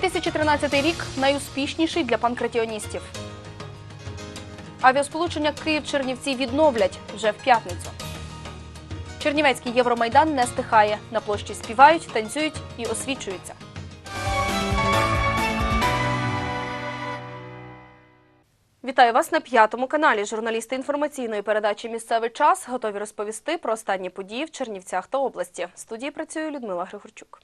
2013 рік найуспішніший для панкратіоністів. Авіасполучення Київ-Чернівці відновлять вже в п'ятницю. Чернівецький Євромайдан не стихає. На площі співають, танцюють і освічуються. Вітаю вас на п'ятому каналі. Журналісти інформаційної передачі Місцевий час готові розповісти про останні події в Чернівцях та області. В студії працює Людмила Григорчук.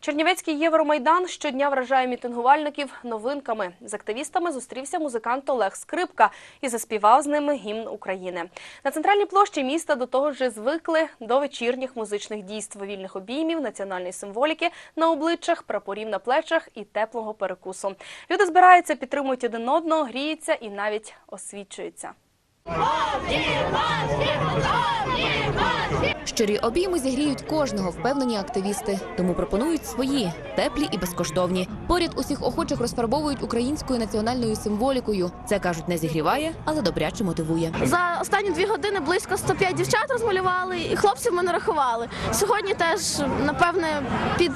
Чернівецький Євромайдан щодня вражає мітингувальників новинками. З активістами зустрівся музикант Олег Скрипка і заспівав з ними гімн України. На центральній площі міста до того ж звикли до вечірніх музичних дійств, вільних обіймів, національної символіки на обличчях, прапорів на плечах і теплого перекусу. Люди збираються, підтримують один одного, гріються і навіть освічуються. Щирі обійми зігріють кожного, впевнені активісти. Тому пропонують свої теплі і безкоштовні. Поряд усіх охочих розфарбовують українською національною символікою. Це кажуть, не зігріває, але добряче мотивує. За останні дві години близько 105 дівчат розмалювали, і хлопців ми нарахували. Сьогодні теж, напевне, під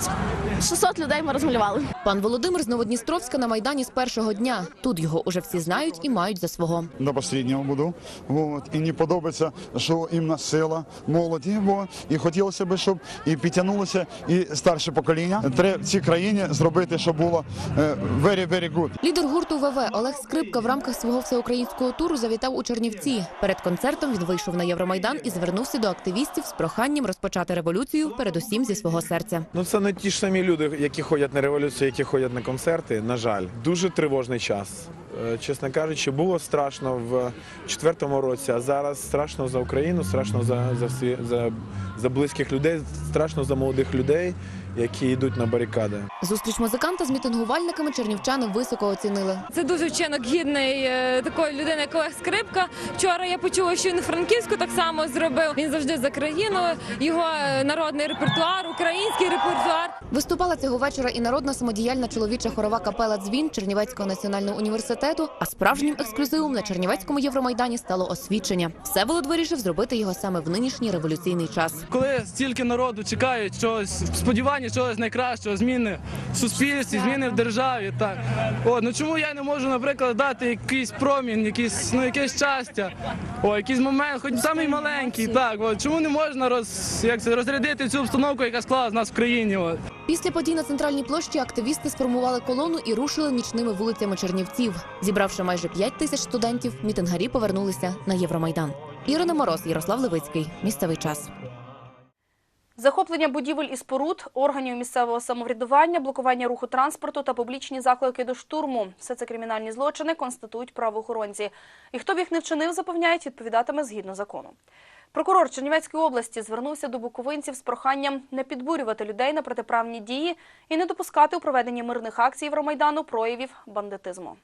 600 людей ми розмалювали. Пан Володимир з Новодністровська на майдані з першого дня. Тут його уже всі знають і мають за свого. до останнього буду. Вот. І мені подобається, що іменно сила молоді. Вот. І хотілося б, щоб і підтягнулося і старше покоління. Треба в цій країні зробити, щоб було е, very, very good. Лідер гурту ВВ Олег Скрипка в рамках свого всеукраїнського туру завітав у Чернівці. Перед концертом він вийшов на Євромайдан і звернувся до активістів з проханням розпочати революцію, передусім зі свого серця. Ну це не ті ж самі люди, які ходять на революцію, які ходять на концерти. На жаль, дуже тривожний час. Е, Чесно кажучи, було страшно в четвертому році, а зараз страшно за Україну, страшно за, за, всі, за, за близьких людей, страшно за молодих людей, які йдуть на барикади. Зустріч музиканта з мітингувальниками чернівчани високо оцінили. Це дуже вчинок гідний е, такої людини, як Олег Скрипка. Вчора я почула, що він Франківську так само зробив. Він завжди за країну. Його е, народний репертуар, український репертуар. Виступала цього вечора і народна самодіяльна чоловіча хорова капела Дзвін Чернівецького національного університету. А справжнім ексклюзивом на Чернівецькому Євромайдані стало освічення. Всеволод вирішив зробити його саме в нинішній революційний час. коли стільки народу чекають чогось в сподіванні чогось найкращого, зміни в суспільстві, зміни в державі. Так от ну чому я не можу, наприклад, дати якийсь промін, якийсь ну якесь щастя, о, якийсь момент, хоч самий маленький. Так, от чому не можна роз як це розрядити цю обстановку, яка склалась в нас в країні? От. Після подій на центральній площі активісти сформували колону і рушили нічними вулицями Чернівців. Зібравши майже 5 тисяч студентів, мітингарі повернулися на Євромайдан. Ірина Мороз, Ярослав Левицький. Місцевий час. Захоплення будівель і споруд, органів місцевого самоврядування, блокування руху транспорту та публічні заклики до штурму – все це кримінальні злочини, констатують правоохоронці. І хто б їх не вчинив, запевняють, відповідатиме згідно закону. Прокурор Чернівецької області звернувся до буковинців з проханням не підбурювати людей на протиправні дії і не допускати у проведенні мирних акцій Євромайдану проявів бандитизму.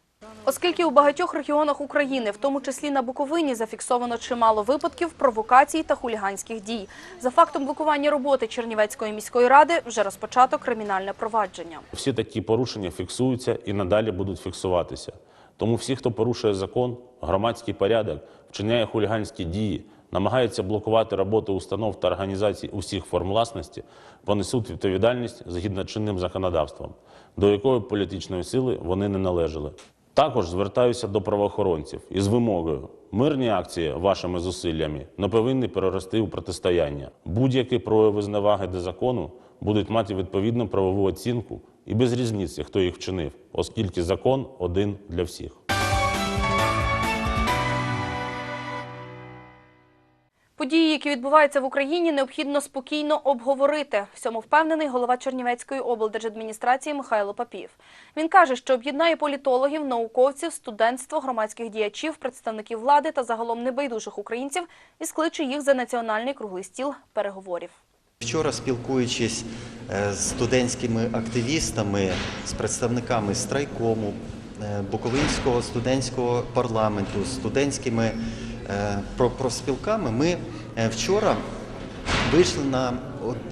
Оскільки у багатьох регіонах України, в тому числі на Буковині, зафіксовано чимало випадків провокацій та хуліганських дій. За фактом блокування роботи Чернівецької міської ради вже розпочато кримінальне провадження. Всі такі порушення фіксуються і надалі будуть фіксуватися. Тому всі, хто порушує закон, громадський порядок, вчиняє хуліганські дії, намагається блокувати роботу установ та організацій усіх форм власності, понесуть відповідальність згідно чинним законодавством, до якої політичної сили вони не належали. Також звертаюся до правоохоронців із вимогою: мирні акції вашими зусиллями не повинні перерости у протистояння. Будь-які прояви зневаги до закону будуть мати відповідну правову оцінку і без різниці, хто їх вчинив, оскільки закон один для всіх. Події, які відбуваються в Україні, необхідно спокійно обговорити. В цьому впевнений голова Чернівецької облдержадміністрації Михайло Папієв. Він каже, що об'єднає політологів, науковців, студентство, громадських діячів, представників влади та загалом небайдужих українців і скличе їх за національний круглий стіл переговорів. Вчора спілкуючись е, з студентськими активістами, з представниками страйкому, е, Буковинського студентського парламенту, з студентськими профспілками, ми е, вчора вийшли на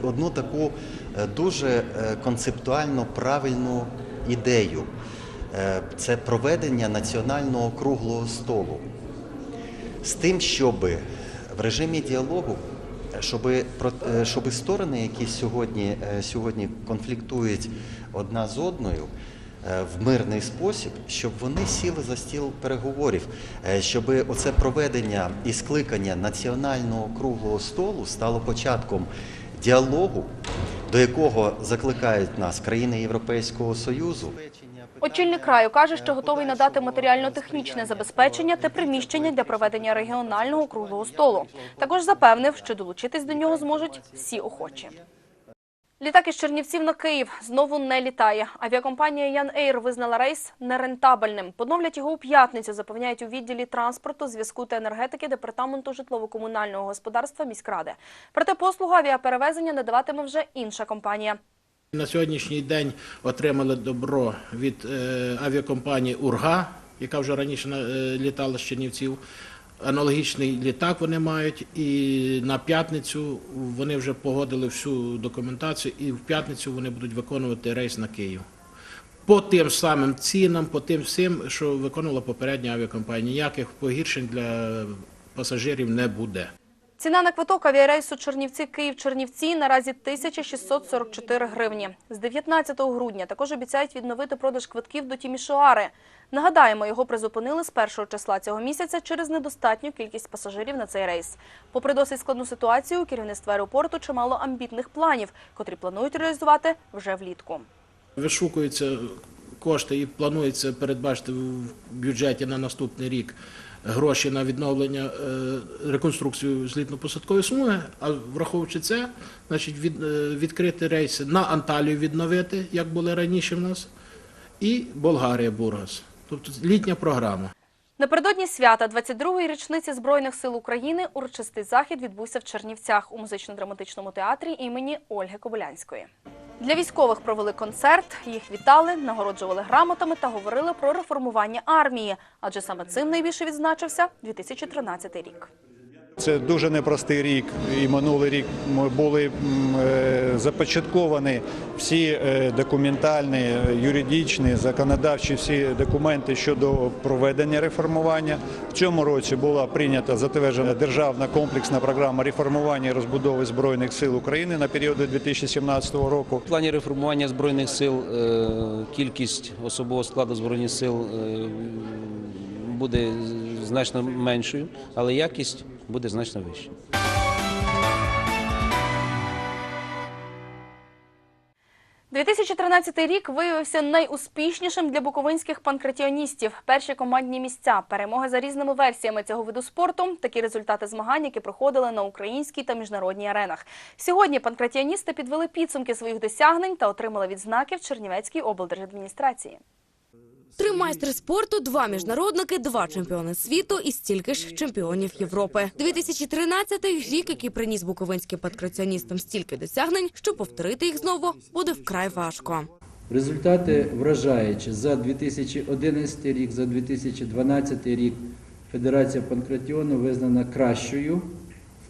одну таку е, дуже е, концептуально правильну ідею. Е, Це проведення національного круглого столу з тим, щоб в режимі діалогу, щоб, щоб сторони, які сьогодні, е, сьогодні конфліктують одна з одною е, в мирний спосіб, щоб вони сіли за стіл переговорів, е, щоб оце проведення і скликання національного круглого столу стало початком діалогу, до якого закликають нас країни Європейського Союзу. Очільник краю каже, що готовий надати матеріально-технічне забезпечення та приміщення для проведення регіонального круглого столу. Також запевнив, що долучитись до нього зможуть всі охочі. Літак із Чернівців на Київ знову не літає. Авіакомпанія Ян Ейр визнала рейс нерентабельним. Поновлять його у п'ятницю, запевняють у відділі транспорту, зв'язку та енергетики департаменту житлово-комунального господарства міськради. Проте послугу авіаперевезення надаватиме вже інша компанія. На сьогоднішній день отримали добро від е, авіакомпанії Урга, яка вже раніше е, літала з Чернівців. Аналогічний літак вони мають, і на п'ятницю вони вже погодили всю документацію, і в п'ятницю вони будуть виконувати рейс на Київ. По тим самим цінам, по тим всім, що виконувала попередня авіакомпанія. Ніяких погіршень для пасажирів не буде. Ціна на квиток авіарейсу Чернівці-Київ-Чернівці наразі 1644 гривні. З 19 грудня також обіцяють відновити продаж квитків до Тімішоари. Нагадаємо, його призупинили з першого числа цього місяця через недостатню кількість пасажирів на цей рейс. Попри досить складну ситуацію, у керівництва аеропорту чимало амбітних планів, котрі планують реалізувати вже влітку. Вишукуються кошти і планується передбачити в бюджеті на наступний рік гроші на відновлення е, реконструкцію злітно-посадкової смуги. А враховуючи це, значить від, е, відкрити рейси на Анталію відновити, як були раніше в нас, і Болгарія Бургас. Тобто літня програма. Напередодні свята 22-ї річниці Збройних сил України урочистий захід відбувся в Чернівцях у музично-драматичному театрі імені Ольги Кобилянської. Для військових провели концерт, їх вітали, нагороджували грамотами та говорили про реформування армії, адже саме цим найбільше відзначився 2013 рік. Це дуже непростий рік, і минулий рік були е, започатковані всі е, документальні, юридичні, законодавчі всі документи щодо проведення реформування. В цьому році була прийнята затверджена державна комплексна програма реформування і розбудови збройних сил України на період до 2017 року. В плані реформування збройних сил е, кількість особового складу збройних сил буде значно меншою, але якість буде значно вища. – 2013 рік виявився найуспішнішим для буковинських панкратіоністів. Перші командні місця, перемоги за різними версіями цього виду спорту, такі результати змагань, які проходили на українській та міжнародній аренах. Сьогодні панкратіоністи підвели підсумки своїх досягнень та отримали відзнаки в Чернівецькій облдержадміністрації. Три майстри спорту, два міжнародники, два чемпіони світу і стільки ж чемпіонів Європи. 2013 рік, який приніс буковинським панкраціоністам стільки досягнень, що повторити їх знову буде вкрай важко. Результати вражаючі. За 2011 рік, за 2012 рік Федерація панкратіону визнана кращою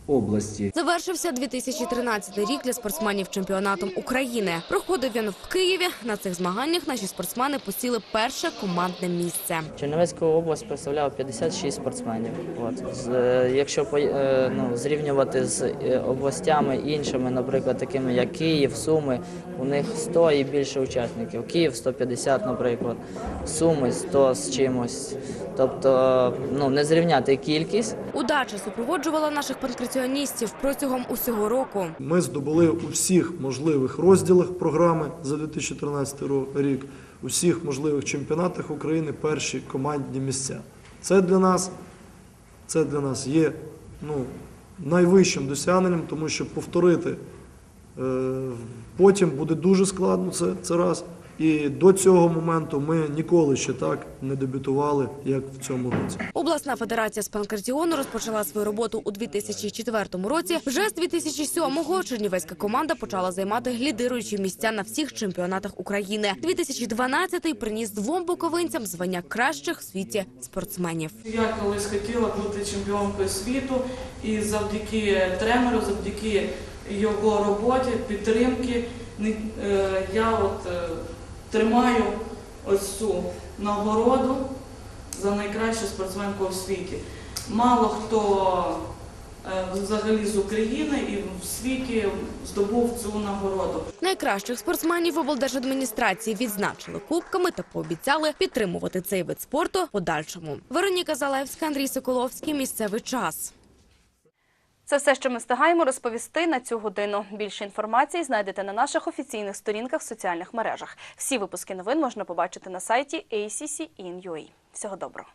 області. Завершився 2013 рік для спортсменів чемпіонатом України. Проходив він в Києві. На цих змаганнях наші спортсмени посіли перше командне місце. Чернівецьку область представляв 56 спортсменів. От. З, е, якщо по- е, ну, зрівнювати з е, областями іншими, наприклад, такими як Київ, Суми, у них 100 і більше учасників. Київ 150, наприклад, Суми 100 з чимось. Тобто, ну, не зрівняти кількість. Удача супроводжувала наших панкраціоністів протягом усього року. Ми здобули у всіх можливих розділах програми за 2013 рік, у всіх можливих чемпіонатах України перші командні місця. Це для нас, це для нас є ну, найвищим досягненням, тому що повторити е, потім буде дуже складно. Це, це раз. І до цього моменту ми ніколи ще так не дебютували, як в цьому році. Обласна федерація з панкратіону розпочала свою роботу у 2004 році. Вже з 2007-го чернівецька команда почала займати лідируючі місця на всіх чемпіонатах України. 2012-й приніс двом буковинцям звання кращих в світі спортсменів. Я колись хотіла бути чемпіонкою світу, і завдяки тренеру, завдяки його роботі, підтримки, е, я от е, тримаю ось цю нагороду за найкращу спортсменку у світі. Мало хто е, взагалі з України і в світі здобув цю нагороду. Найкращих спортсменів облдержадміністрації відзначили кубками та пообіцяли підтримувати цей вид спорту подальшому. Вероніка Залевська, Андрій Соколовський. Місцевий час. Це все, що ми встигаємо розповісти на цю годину. Більше інформації знайдете на наших офіційних сторінках в соціальних мережах. Всі випуски новин можна побачити на сайті ACC.in.ua. Всього доброго.